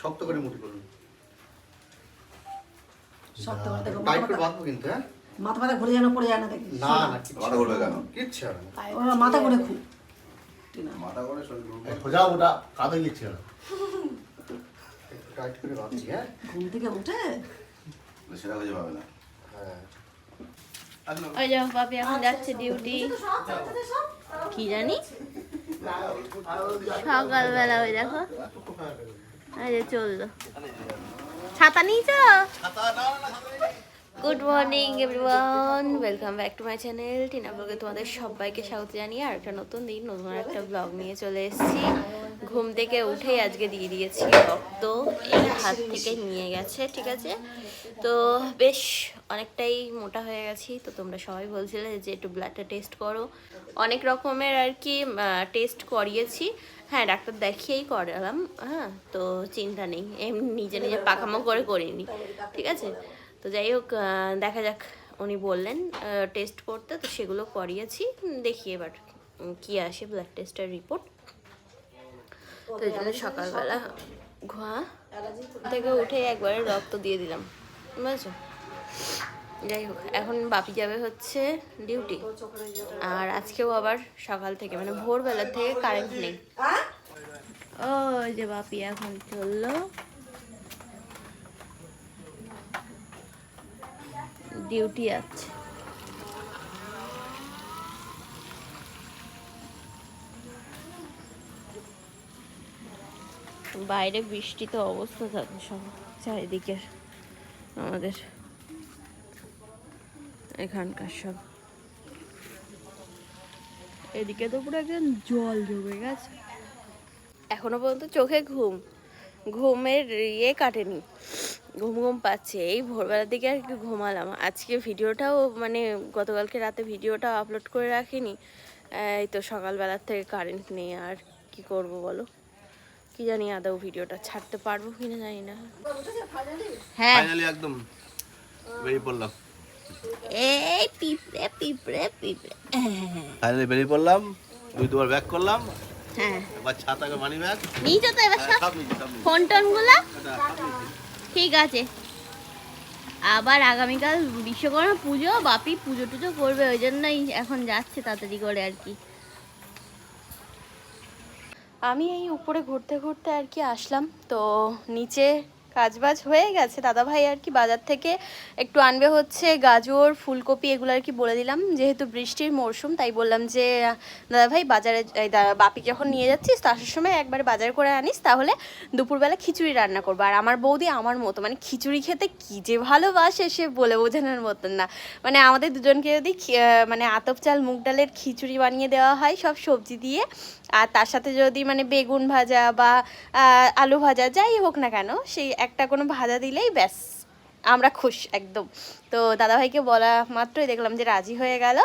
শক্ত করে মুঠি করুন। শক্ত করে দেখো টাইট করে বাঁধবো কিন্তু হ্যাঁ? মাথা মাথা ঘুরে যেন পড়ে যায় না দেখি। না না মাথা ঘুরবে কেন? কিচ্ছু হবে না। ওরা মাথা করে খুব। টিনা মাথা করে শরীর ঘুরবে। খোঁজা ওটা কাঁদে গেছে না টাইট করে বাঁধছি হ্যাঁ? ঘুম থেকে উঠে? সেটা খুঁজে পাবে না। হ্যাঁ। ওই যে বাপি এখন যাচ্ছে ডিউটি কি জানি? সকালবেলা ওই দেখো। চলল। ছাতা নিয়েছ good morning everyone welcome back to my channel Tina ব্লগে তোমাদের সবাইকে স্বাগত জানিয়ে আর একটা নতুন দিন, নতুন একটা ব্লগ নিয়ে চলে এসেছি। ঘুম থেকে উঠেই আজকে দিয়ে দিয়েছি রক্ত। এই হাত থেকে নিয়ে গেছে, ঠিক আছে? তো বেশ অনেকটাই মোটা হয়ে গেছি। তো তোমরা সবাই বলছিলে যে একটু ব্লাডটা টেস্ট করো। অনেক রকমের আর কি টেস্ট করিয়েছি। হ্যাঁ ডাক্তার দেখিয়েই করালাম। হ্যাঁ তো চিন্তা নেই। এমনি নিজে নিজে পাকামো করে করিনি। ঠিক আছে? তো যাই হোক দেখা যাক উনি বললেন টেস্ট করতে তো সেগুলো করিয়েছি। দেখি এবার কি আসে ব্লাড টেস্টের রিপোর্ট তো এই জন্য সকালবেলা। ঘোয়া? থেকে উঠে একবারে রক্ত দিয়ে দিলাম। বুঝেছ? যাই হোক এখন বাপি যাবে হচ্ছে ডিউটি আর আজকেও আবার সকাল থেকে মানে ভোরবেলা থেকে কারেন্ট নেই। ও যে বাপি এখন চলল। ডিউটি আছে। বাইরে বৃষ্টি তো অবস্থা থাকে সব চারিদিকের আমাদের এখানকার সব। এদিকে তো পুরো একদম জল জমে গেছে। এখনও পর্যন্ত চোখে ঘুম। ঘুমের ইয়ে কাটেনি। ঘুম ঘুম পাচ্ছে। এই ভোরবেলার দিকে আর কি ঘুমালাম। আজকে ভিডিওটাও মানে গতকালকে রাতে ভিডিওটাও আপলোড করে রাখিনি। এই তো সকালবেলার থেকে কারেন্ট নেই আর কি করব বলো? কি জানি আদৌ ভিডিওটা ছাড়তে পারব কিনা জানি না। হ্যাঁ। একদম বেরিয়ে পড়লাম। এই পিঁপড়ে পিঁপড়ে পিঁপড়ে। ফাইনালি বেরিয়ে পড়লাম। দুই দুবার ব্যাক করলাম। হ্যাঁ। এবার ছাতাকে মানি ব্যাগ তো এবার সব ফোন টোনগুলো। ঠিক আছে। আবার আগামীকাল বিশ্বকর্মা পুজো, বাপি পুজো টুজো করবে, ওই জন্যই এখন যাচ্ছে তাড়াতাড়ি করে আর কি। আমি এই উপরে ঘুরতে ঘুরতে আর কি আসলাম, তো নিচে কাজবাজ হয়ে গেছে। দাদাভাই আর কি বাজার থেকে একটু আনবে হচ্ছে গাজর, ফুলকপি এগুলো আর কি বলে দিলাম। যেহেতু বৃষ্টির মরশুম, তাই বললাম যে, দাদাভাই বাজারে বাপি যখন নিয়ে যাচ্ছিস, তো আসার সময় একবারে বাজার করে আনিস। তাহলে দুপুরবেলা খিচুড়ি রান্না করব। আর আমার বৌদি আমার মতো মানে খিচুড়ি খেতে কী যে ভালোবাসে সে বলে বোঝানোর মতন না। মানে আমাদের দুজনকে যদি মানে আতপ চাল, মুগ ডালের খিচুড়ি বানিয়ে দেওয়া হয় সব সবজি দিয়ে আর তার সাথে যদি মানে বেগুন ভাজা বা আলু ভাজা যাই হোক না কেন, সেই একটা কোনো ভাজা দিলেই ব্যাস, আমরা খুশ একদম। তো দাদাভাইকে বলা মাত্রই দেখলাম যে রাজি হয়ে গেল।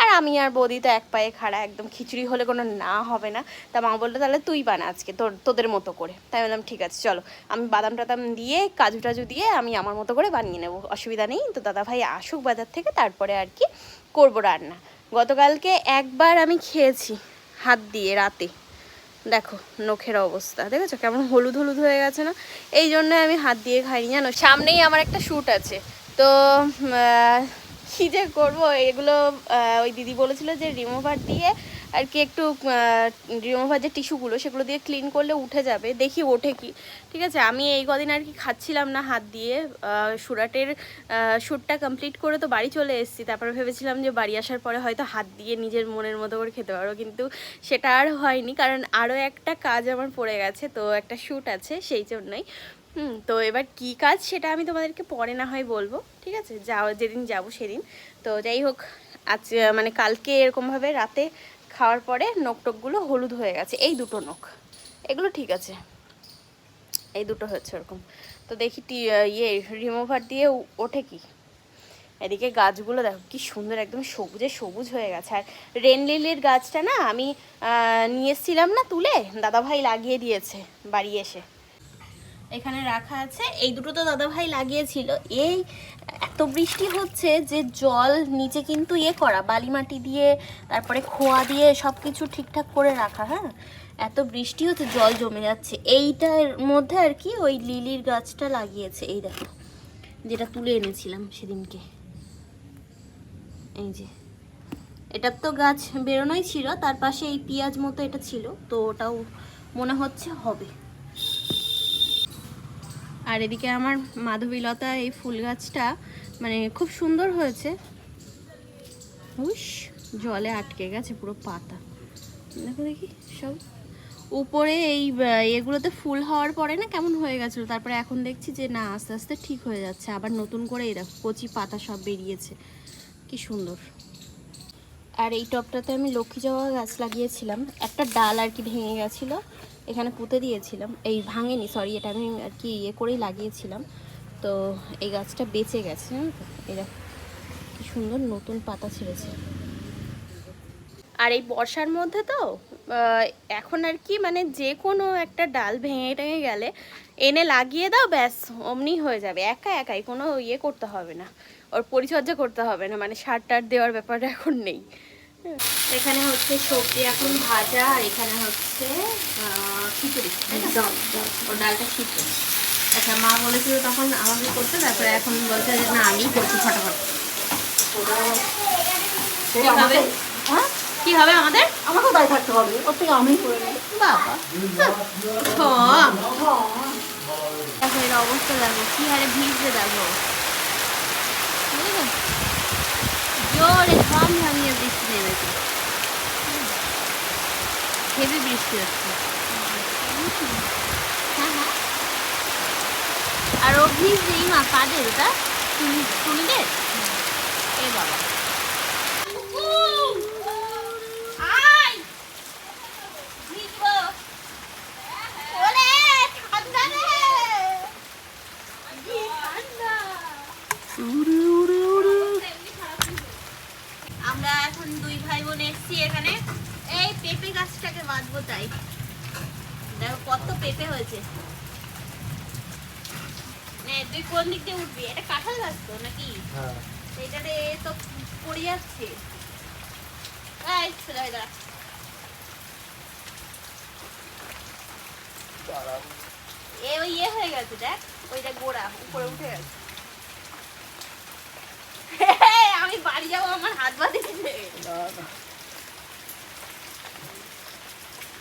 আর আমি আর বৌদি তো এক পায়ে খাড়া, একদম খিচুড়ি হলে কোনো না হবে না। তা মা বলল, তাহলে তুই বানা আজকে, তোর, তোদের মতো করে। তাই বললাম, ঠিক আছে, চলো। আমি বাদাম টাদাম দিয়ে, কাজু টাজু দিয়ে আমি আমার মতো করে বানিয়ে নেব, অসুবিধা নেই। তো দাদাভাই আসুক বাজার থেকে, তারপরে আর কি করব রান্না। গতকালকে একবার আমি খেয়েছি। হাত দিয়ে রাতে। দেখো, নখের অবস্থা, দেখেছ? কেমন হলুদ হলুদ হয়ে গেছে না? এই জন্য আমি হাত দিয়ে খাইনি, জানো? সামনেই আমার একটা শ্যুট আছে। তো কী যে করব? এগুলো ওই দিদি বলেছিল যে রিমুভার দিয়ে আর কি একটু রিমুভার যে টিস্যুগুলো সেগুলো দিয়ে ক্লিন করলে উঠে যাবে, দেখি ওঠে কি। ঠিক আছে, আমি এই কদিন আর কি খাচ্ছিলাম না হাত দিয়ে সুরাটের শ্যুটটা কমপ্লিট করে তো বাড়ি চলে এসেছি, তারপরে ভেবেছিলাম যে বাড়ি আসার পরে হয়তো হাত দিয়ে নিজের মনের মতো করে খেতে পারো কিন্তু সেটা আর হয়নি, কারণ আরও একটা কাজ আমার পড়ে গেছে, তো একটা শ্যুট আছে সেই জন্যই। হুম, তো এবার কি কাজ সেটা আমি তোমাদেরকে পরে না হয় বলব, ঠিক আছে? যাও, যেদিন যাব সেদিন। তো যাই হোক, আজ মানে কালকে এরকমভাবে রাতে খাওয়ার পরে নখ টকগুলো হলুদ হয়ে গেছে। এই দুটো নখ। এগুলো ঠিক আছে। এই দুটো হচ্ছে ওরকম। তো দেখি ইয়ে রিমুভার দিয়ে ওঠে কি? এদিকে গাছগুলো দেখো কি সুন্দর একদম সবুজে সবুজ হয়ে গেছে। আর রেন লিলির গাছটা না আমি নিয়ে এসেছিলাম না তুলে, দাদাভাই লাগিয়ে দিয়েছে বাড়ি এসে। এখানে রাখা আছে। এই দুটো তো দাদা ভাই লাগিয়েছিল। এই এত বৃষ্টি হচ্ছে যে জল নিচে কিন্তু ইয়ে করা বালি মাটি দিয়ে, তারপরে খোয়া দিয়ে সব কিছু ঠিকঠাক করে রাখা হ্যাঁ? এত বৃষ্টি হচ্ছে, জল জমে যাচ্ছে। এইটার মধ্যে আর কি ওই লিলির গাছটা লাগিয়েছে। এই দেখো, যেটা তুলে এনেছিলাম সেদিনকে। এই যে, এটার তো গাছ বেরোনোই ছিল, তার পাশে এই পেঁয়াজ মতো এটা ছিল, তো ওটাও মনে হচ্ছে হবে। আর এদিকে আমার মাধবীলতা এই ফুল গাছটা মানে খুব সুন্দর হয়েছে। হুস জলে আটকে গেছে পুরো পাতা। দেখো দেখি, সব উপরে এই এগুলোতে ফুল হওয়ার পরে না কেমন হয়ে গেছিল, তারপরে এখন দেখছি যে না, আস্তে আস্তে ঠিক হয়ে যাচ্ছে। আবার নতুন করে দেখো, কচি পাতা সব বেরিয়েছে। কি সুন্দর। আর এই টবটাতে আমি লক্ষ্মী গাছ লাগিয়েছিলাম। একটা ডাল আর কি ভেঙে গেছিল। এখানে পুঁতে দিয়েছিলাম। এই ভাঙেনি সরি এটা আমি আর কি ইয়ে করেই লাগিয়েছিলাম। তো এই গাছটা বেঁচে গেছে। এরা কি সুন্দর নতুন পাতা ছেড়েছে। আর এই বর্ষার মধ্যে তো এখন আর কি মানে যে কোনো একটা ডাল ভেঙে টেঙে গেলে এনে লাগিয়ে দাও, ব্যাস, অমনি হয়ে যাবে। একা একাই, কোনো ইয়ে করতে হবে না। ওর পরিচর্যা করতে হবে না মানে সার টার দেওয়ার ব্যাপারটা এখন নেই। এখানে হচ্ছে সবজি এখন ভাজা, আর এখানে হচ্ছে খিচুড়ি। ও ডালটা সিদ্ধ আচ্ছা মা বলেছিল তখন আমাকে করতে তারপরে এখন বলছে যে না আমিই করছি ফটাফট। কি হবে হ্যাঁ? কি হবে আমাদের? আমাকেও দায় থাকতে হবে ওর থেকে করে নেই বাবা। দেখো এর অবস্থা দেখো কি হারে ভিজছে দেখো। বুঝলে? হেভি বৃষ্টি হচ্ছে হ্যাঁ হ্যাঁ আর ও ভিজছেই মা কাদের ওটা টুনি টুনিদের এ বাবা আয় ভিজবো ওরে ঠান্ডা রে কি ঠান্ডা আমরা এখন দুই ভাই বোন এসেছি এখানে এই পেঁপে গাছটাকে বাঁধবো তাই। দেখো কত পেঁপে হয়েছে। তুই কোন দিক দিয়ে উঠবি? এটা কাঁঠাল গাছ তো নাকি? হ্যাঁ। এইটাতে তো পড়ে যাচ্ছে। এ ওই ইয়ে হয়ে গেছে দেখ। ওইটা গোড়া উপরে উঠে গেছে। আমি বাড়ি যাব আমার হাত দিচ্ছে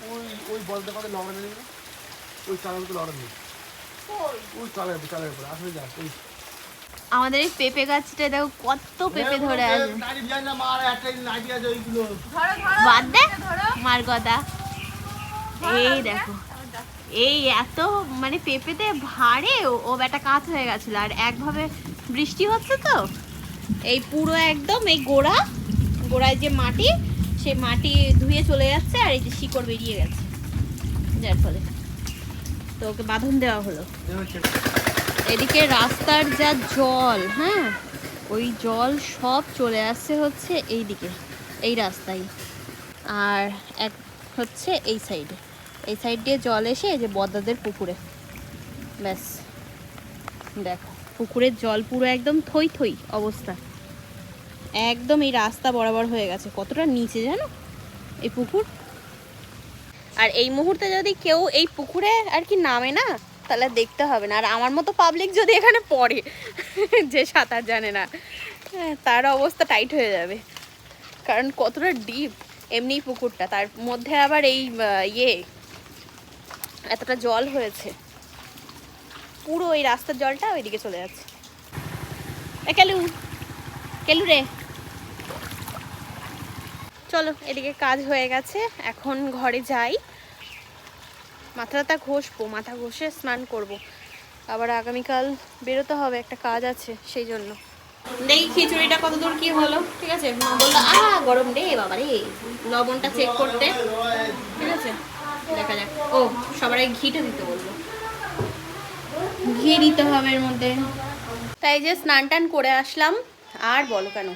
ওই ওই বলতে পারে লড়া নেই। ওই চালের লড়া নেই। ওই চালের উপরে চালের উপরে আসলে যা ওই। আমাদের এই পেঁপে গাছটা দেখো কত পেঁপে ধরে আছে। বাদ দে। মার কথা। এই দেখো। এই এত মানে পেঁপেতে ভারে ও- ও বেটা কাত হয়ে গেছিল। আর একভাবে বৃষ্টি হচ্ছে তো। এই পুরো একদম এই গোড়া গোড়ায় যে মাটি সেই মাটি ধুয়ে চলে যাচ্ছে আর এই যে শিকড় বেরিয়ে গেছে। যার ফলে। তো ওকে বাঁধন দেওয়া হলো। এদিকে রাস্তার যা জল হ্যাঁ? ওই জল সব চলে আসছে হচ্ছে এই দিকে এই রাস্তায়। আর এক হচ্ছে এই সাইডে। এই সাইড দিয়ে জল এসে এই যে বদাদের পুকুরে। ব্যাস। দেখো, পুকুরের জল পুরো একদম থই থই অবস্থা। একদম এই রাস্তা বরাবর হয়ে গেছে। কতটা নিচে জানো? এই পুকুর। আর এই মুহূর্তে যদি কেউ এই পুকুরে আর কি নামে না তাহলে দেখতে হবে না। আর আমার মতো পাবলিক যদি এখানে পড়ে যে সাঁতার জানে না হ্যাঁ, তার অবস্থা টাইট হয়ে যাবে। কারণ কতটা ডিপ এমনি পুকুরটা। তার মধ্যে আবার এই ইয়ে এতটা জল হয়েছে। পুরো ওই রাস্তার জলটা ওইদিকে চলে যাচ্ছে। এ কেলু রে চলো এদিকে কাজ হয়ে গেছে এখন ঘরে যাই। মাথাটা ঘষবো মাথা ঘষে স্নান করব। আবার আগামীকাল বেরোতে হবে একটা কাজ আছে সেই জন্য। দেখি খিচুড়িটা কতদূর কি হলো ঠিক আছে? মা বলল আ গরম রে বাবা রে লবণটা চেক করতে। ঠিক আছে? দেখা যাক। ও সবার আগে ঘিটা দিতে বলব ঘি দিতে হবে এর মধ্যে। তাই যে স্নান টান করে আসলাম আর বলো কেন?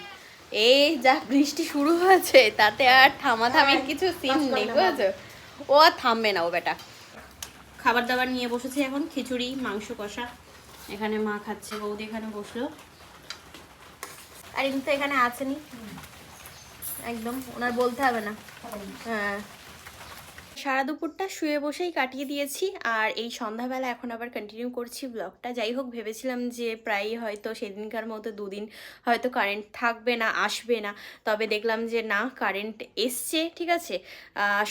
এই যা বৃষ্টি শুরু হয়েছে তাতে আর থামাথামির কিছু সিন নেই বুঝেছ? ও আর থামবে না ও বেটা। খাবার দাবার নিয়ে বসেছে এখন খিচুড়ি মাংস কষা। এখানে মা খাচ্ছে বৌদি এখানে বসল। আর কিন্তু এখানে আছেনি। একদম ওনার বলতে হবে না। হ্যাঁ। সারা দুপুরটা শুয়ে বসেই কাটিয়ে দিয়েছি আর এই সন্ধ্যাবেলা এখন আবার কন্টিনিউ করছি ব্লগটা যাই হোক, ভেবেছিলাম যে প্রায়ই হয়তো সেদিনকার মতো দুদিন হয়তো কারেন্ট থাকবে না, আসবে না। তবে দেখলাম যে না কারেন্ট এসছে, ঠিক আছে?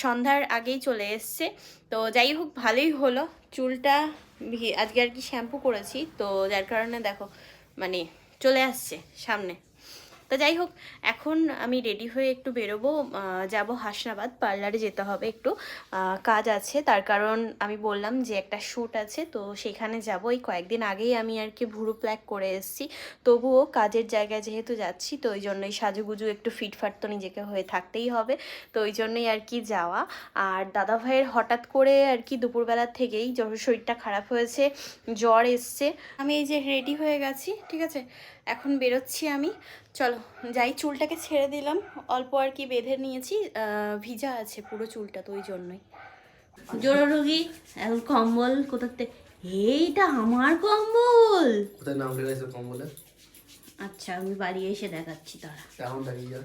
সন্ধ্যার আগেই চলে এসছে। তো যাই হোক, ভালোই হলো। চুলটা আজকে আর কি শ্যাম্পু করেছি। তো যার কারণে দেখো মানে চলে আসছে সামনে। তো যাই হোক, এখন আমি রেডি হয়ে একটু বেরোবো যাব হাসনাবাদ, পার্লারে যেতে হবে একটু। কাজ আছে, তার কারণ আমি বললাম যে একটা শ্যুট আছে, তো সেখানে যাব। এই কয়েকদিন আগেই আমি আর কি ভুরু প্ল্যাক করে এসেছি। তবুও কাজের জায়গায় যেহেতু যাচ্ছি, তো ওই জন্যই সাজুগুজু একটু ফিটফাট তো নিজেকে হয়ে থাকতেই হবে। তো ওই জন্যই আর কি যাওয়া। আর দাদা ভাইয়ের হঠাৎ করে আর কি দুপুরবেলার থেকেই শরীরটা খারাপ হয়েছে, জ্বর এসছে। আমি এই যে রেডি হয়ে গেছি, ঠিক আছে? এখন বেরোচ্ছি আমি। চলো যাই চুলটাকে ছেড়ে দিলাম। অল্প আর কি বেঁধে নিয়েছি ভিজা আছে পুরো চুলটা তো ওই জন্যই। জোড়ো রোগী কম্বল কোথাতে এইটা আমার কম্বল! কোথায় নাম লেগেছে কম বলে আচ্ছা আমি বাড়ি এসে দেখাচ্ছি তারা এখন দাঁড়িয়ে যা।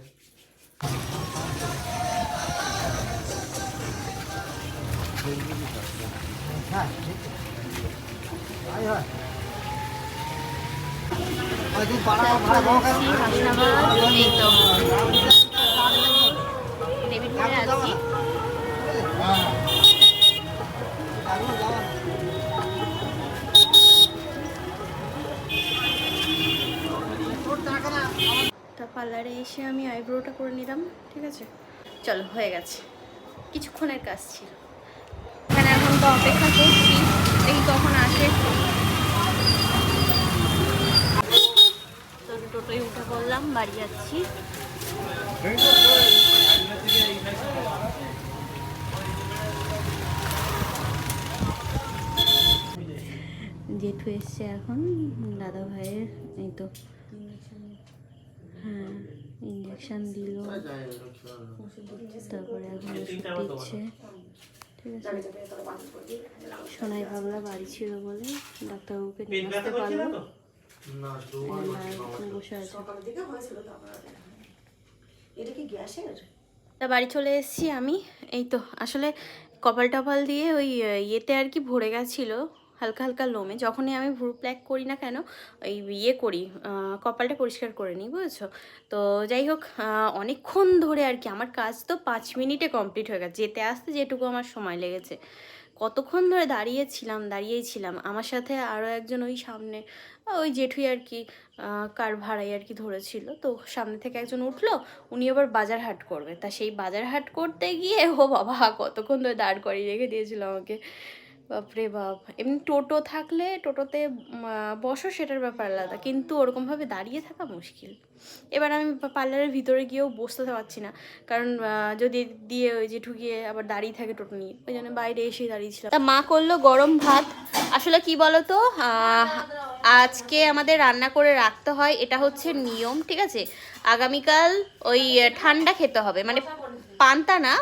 পার্লারে এসে আমি আইব্রোটা করে নিলাম, ঠিক আছে? চলো, হয়ে গেছে। কিছুক্ষণের কাজ ছিল। এখানে এখন তো অপেক্ষা করছি, দেখি কখন আসে তো টোটোয় উঠে পড়লাম বাড়ি যাচ্ছি। জেঠু এসছে এখন, দাদা ভাইয়ের, এই তো। হ্যাঁ ইঞ্জেকশন দিল। তারপরে এখন ওষুধ দিচ্ছে। ঠিক আছে। সোনাই ভাবলা বাড়ি ছিল বলে ডাক্তারবাবুকে নিয়ে আসতে পারল। এটা কি গ্যাসের? তা বাড়ি চলে এসেছি আমি। এই তো আসলে কপাল টপাল দিয়ে ওই ইয়েতে আর কি ভরে গেছিল হালকা হালকা লোমে। যখনই আমি ভ্রু প্ল্যাক করি না কেন ওই ইয়ে করি কপালটা পরিষ্কার করে নিই বুঝেছ? তো যাই হোক অনেকক্ষণ ধরে আর কি আমার কাজ তো পাঁচ মিনিটে কমপ্লিট হয়ে গেছে। যেতে আসতে যেটুকু আমার সময় লেগেছে। কতক্ষণ ধরে দাঁড়িয়েছিলাম দাঁড়িয়েই ছিলাম। আমার সাথে আরও একজন ওই সামনে ওই জেঠুই আর কি কার ভাড়াই আর কি ধরেছিল। তো সামনে থেকে একজন উঠল, উনি আবার বাজার হাট করবে। তা সেই বাজার হাট করতে গিয়ে, ও বাবা, কতক্ষণ ধরে দাঁড় করিয়ে রেখে দিয়েছিল আমাকে। বাপরে বাপ। এমনি টোটো থাকলে টোটোতে বসো, সেটার ব্যাপার আলাদা। কিন্তু ওরকমভাবে দাঁড়িয়ে থাকা মুশকিল। এবার আমি পার্লারের ভিতরে গিয়েও বসতে পারছি না। কারণ যদি দিয়ে ওই যে ঢুকিয়ে আবার দাঁড়িয়ে থাকে টোটো নিয়ে, ওই জন্য বাইরে এসেই দাঁড়িয়েছিলাম। তা মা করল গরম ভাত। আসলে কি বলো তো আজকে আমাদের রান্না করে রাখতে হয়, এটা হচ্ছে নিয়ম, ঠিক আছে? আগামীকাল ওই ঠান্ডা খেতে হবে। মানে পান্তা না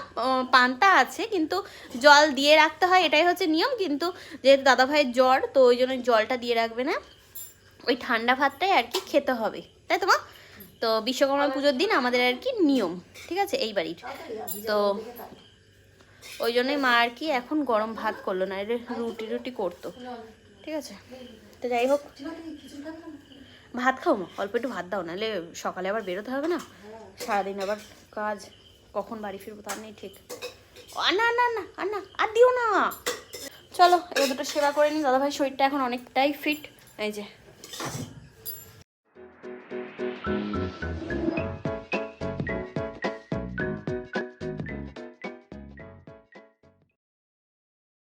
পান্তা আছে, কিন্তু জল দিয়ে রাখতে হয়, এটাই হচ্ছে নিয়ম। কিন্তু যেহেতু দাদা ভাইয়ের জ্বর, তো ওই জন্য জলটা দিয়ে রাখবে না। ওই ঠান্ডা ভাতটাই আর কি খেতে হবে, তাই তো মা? তো বিশ্বকর্মা পুজোর দিন আমাদের আর কি নিয়ম, ঠিক আছে? এই বাড়ির। তো ওই জন্যই মা আর কি এখন গরম ভাত করল না রুটি রুটি করতো, ঠিক আছে? তো যাই হোক, ভাত খাও মা? অল্প একটু ভাত দাও, নাহলে সকালে আবার বেরোতে হবে না। সারাদিন আবার কাজ। কখন বাড়ি ফিরবো তার নেই ঠিক। না না না আর না, আর দিও না। চলো, এবার দুটো সেবা করে নিই দাদাভাই শরীরটা এখন অনেকটাই ফিট এই যে।